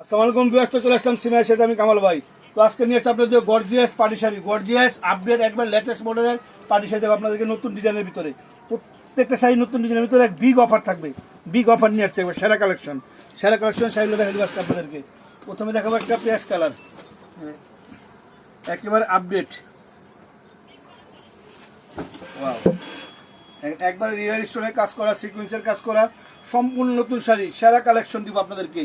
আসসালামু আলাইকুম ব্যস্ত চলে আসলাম সিনিয়র সাথে আমি কামাল ভাই। তো আজকে নিয়ে আসছি আপনাদের gorgeous party sari gorgeous update একবার লেটেস্ট মডেলের পার্টি শাড়ি দেবো আপনাদেরকে নতুন ডিজাইনের ভিতরে। প্রত্যেকটা শাড়ি নতুন ডিজাইনের ভিতরে এক বিগ অফার থাকবে। বিগ অফার নিয়ে আসছে একবার, সেরা কালেকশন সেরা কালেকশন শাড়িগুলো দেখা দেবো আজকে আপনাদেরকে। প্রথমে দেখাবো একটা পেঁয়াজ কালার একেবারে আপডেট একবার রিয়েল স্টোনের কাজ করা সিকুয়েন্সের কাজ করা, সম্পূর্ণ নতুন শাড়ি, সেরা কালেকশন দিব আপনাদেরকে।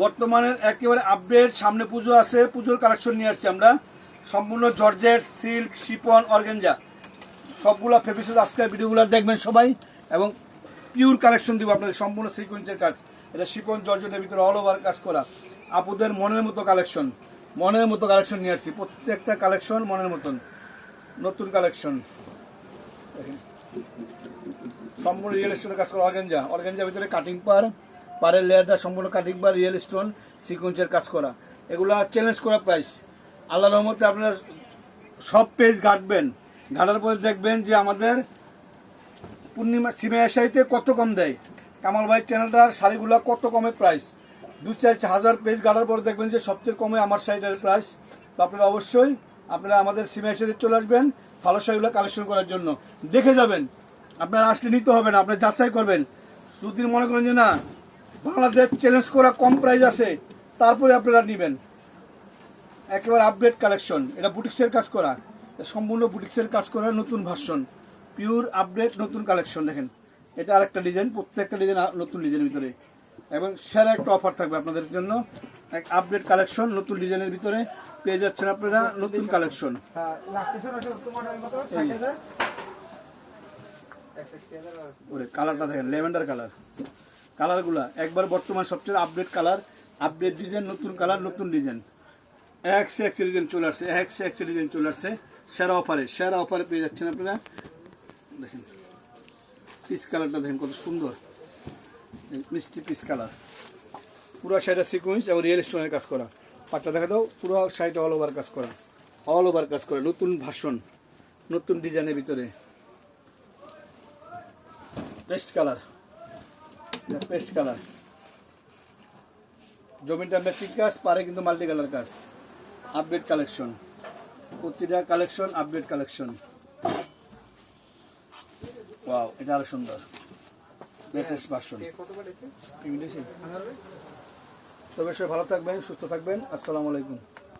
বর্তমানের একেবারে আপডেট সামনে পুজো আছে, পুজোর কালেকশন নিয়ে আসছি আমরা। সম্পূর্ণ জর্জেট সিল্ক শিপন অর্গেঞ্জা। সবগুলো ফেব্রিক্সের আজকের ভিডিওগুলো দেখবেন সবাই, এবং পিওর কালেকশন দিব আপনাদের, সম্পূর্ণ সিকুয়েন্সের কাজ। এটা শিপন জর্জেটের ভিতরে অল ওভার কাজ করা। আপুদের মনের মতো কালেকশন মনের মতো কালেকশন নিয়ে আসছি। প্রত্যেকটা কালেকশন মনের মতন। নতুন কালেকশন সম্পূর্ণ রিয়েল স্টোনের কাজ করা অর্গেঞ্জা। অর্গেঞ্জার ভিতরে কাটিং পার পারের লেয়ারটা সম্পূর্ণ কাটিং বা রিয়েল স্টোন সিকুয়েন্সের কাজ করা। এগুলা চ্যালেঞ্জ করা প্রাইস আল্লাহ রহমতে আপনারা সব পেজ ঘাটবেন। ঘাটার পরে দেখবেন যে আমাদের পূর্ণিমা সিমের শাড়িতে কত কম দেয়। কামাল ভাই চ্যানেলটার শাড়িগুলো কত কমে প্রাইস দু চার হাজার পেজ ঘাটার পরে দেখবেন যে সবচেয়ে কমে আমার শাড়িটার প্রাইস তো আপনারা অবশ্যই আপনারা আমাদের সিমের শাড়িতে চলে আসবেন ভালো শাড়িগুলো কালেকশন করার জন্য। দেখে যাবেন। আপনারা আসলে নিতে হবে না, আপনারা যাচাই করবেন। যদি মনে করেন যে না বাংলাদেশ চ্যালেঞ্জ করা কম প্রাইস আছে, তারপরে আপনারা নেবেন। একেবারে আপডেট কালেকশন এটা বুটিক্সের কাজ করা। সম্পূর্ণ বুটিক্সের কাজ করা, নতুন ভার্সন পিওর আপডেট নতুন কালেকশন দেখেন। এটা আরেকটা ডিজাইন প্রত্যেকটা ডিজাইন নতুন ডিজাইনের ভিতরে। এবং সেরা একটা অফার থাকবে আপনাদের জন্য। এক আপডেট কালেকশন নতুন ডিজাইনের ভিতরে পেয়ে যাচ্ছেন আপনারা নতুন কালেকশন কালারটা দেখেন লেভেন্ডার কালার কালারগুলা। একবার বর্তমান সবচেয়ে আপডেট কালার আপডেট ডিজাইন নতুন কালার, নতুন ডিজাইন এক সে এক ডিজাইন চলে আসছে, এক সে এক ডিজাইন চলে আসছে। সেরা অফারে সেরা অফারে পেয়ে যাচ্ছেন আপনারা। দেখেন পিস কালারটা দেখেন কত সুন্দর। মিষ্টি পিস কালার। পুরো শাড়িটা সিকুয়েন্স এবং রিয়েল স্টোনের কাজ করা। পাটটা দেখা দাও, পুরো শাড়িটা অল ওভার কাজ করা। অল ওভার কাজ করা, নতুন ভাষণ নতুন ডিজাইনের ভিতরে। পেস্ট কালার পেস্ট কালার জমিনটা ম্যাচিং কাজ পারে কিন্তু মাল্টি কালার কাজ আপডেট কালেকশন প্রতিটা কালেকশন আপডেট কালেকশন ওয়াও এটা আরও সুন্দর। লেটেস্ট ভার্সন ইংলিশে। তবে সবাই ভালো থাকবেন সুস্থ থাকবেন। আসসালামু আলাইকুম।